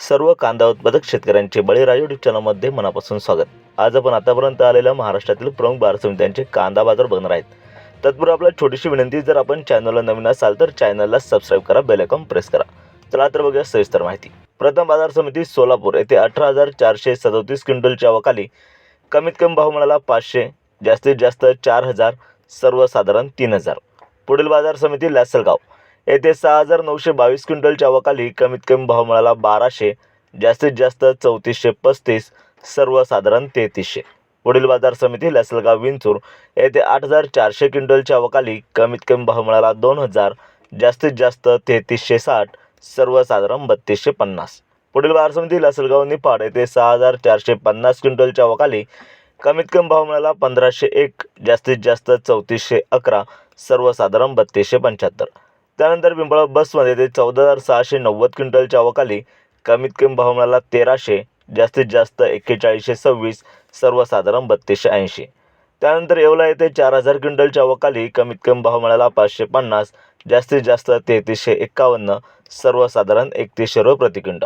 सर्व कांदा उत्पादक शेतकऱ्यांचे बळीराजा युट्यूब चॅनलमध्ये मनापासून स्वागत. आज आपण आतापर्यंत आलेल्या महाराष्ट्रातील प्रमुख बाजार समित्यांचे कांदा बाजार बघणार आहेत. तत्पूर्वी आपल्याला छोटीशी विनंती जर आपण चॅनलला नवीन असाल तर चॅनलला सबस्क्राईब करा बेलकॉम प्रेस करा. चला तर बघूया सविस्तर माहिती. प्रथम बाजार समिती सोलापूर येथे अठरा हजार चारशे सदोतीस क्विंटलच्या वकाली कमीत कमी भाव मिळाला पाचशे जास्तीत जास्त चार हजार सर्वसाधारण तीन हजार. पुढील बाजार समिती लासलगाव. येथे सहा हजार नऊशे बावीस क्विंटलच्या अवकाली कमीत कमी भाव मिळाला बाराशे जास्तीत जास्त चौतीसशे पस्तीस सर्वसाधारण तेहतीसशे. पुढील बाजार समिती लसलगाव विंचूर येथे आठ हजार चारशे क्विंटलच्या अवकाली कमीत कमी भाव मिळाला दोन हजार जास्तीत जास्त तेहतीसशे साठ सर्वसाधारण बत्तीसशे पन्नास. पुढील बाजार समिती लसलगाव निफाड येथे सहा हजार चारशे पन्नास क्विंटलच्या अवकाली कमीत कमी भाव मिळाला पंधराशे एक जास्तीत जास्त चौतीसशे अकरा सर्वसाधारण बत्तीसशे पंच्याहत्तर. त्यानंतर पिंपळा बसमध्ये ते चौदा हजार सहाशे नव्वद क्विंटलच्या अवकाली कमीत कमी भाव मिळाला तेराशे जास्तीत जास्त एक्केचाळीसशे सव्वीस सर्वसाधारण बत्तीसशे ऐंशी. त्यानंतर येवला येथे चार हजार क्विंटलच्या अवकाली कमीत कमी भाव मिळाला पाचशे पन्नास जास्तीत जास्त तेहतीसशे एक्कावन्न सर्वसाधारण एकतीसशे रुपये प्रति क्विंटल.